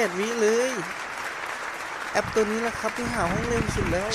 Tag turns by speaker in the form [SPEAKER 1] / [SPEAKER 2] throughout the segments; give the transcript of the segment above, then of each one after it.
[SPEAKER 1] 8วิเลย แอปตัวนี้แหละครับที่หาห้องเล่นสุดแล้ว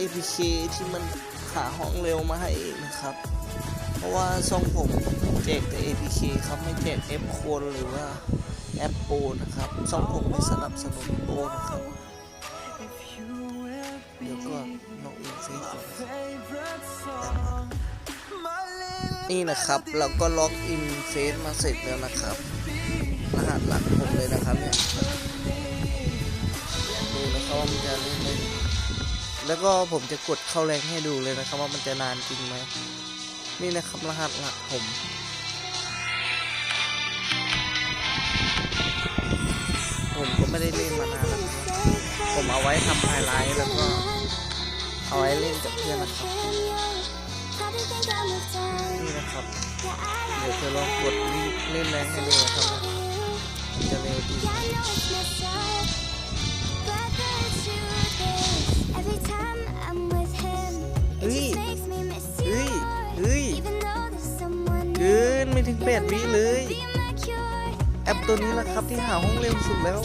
[SPEAKER 1] APK ที่มันหาห้องเร็วมาให้เองนะครับ เพราะว่าช่องผมแจกแต่ APK ครับไม่แจก F โคนหรือว่าแอปโปนะครับช่องผมไม่สนับสนุนโปนะครับ เดี๋ยวก็นองอินซีก่อนนี่นะครับเราก็ล็อกอินเฟซมาเสร็จแล้วนะครับ รหัสหลักผมเลยนะครับเนี่ยดูนะครับว่ามันจะเล่นได้ แล้วก็ผมจะกดเข้าแรงให้ดูเลยนะครับ ว่ามันจะนานจริงไหมนี่นะครับรหัสหลักผมผมก็ไม่ได้เล่นมานานแล้วผมเอาไว้ทำไฮไลท์แล้วก็เอาไว้เล่นกับเพื่อนนะครับนี่นะครับ เดี๋ยวจะลองกดเล่นแรงให้ดูนะครับจะเร็วดี ไม่ถึงแปดวิเลย แอปตัวนี้แหละครับที่หาห้องเร็วสุดแล้ว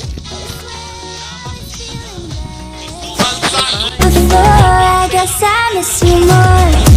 [SPEAKER 2] Before I guess I miss you more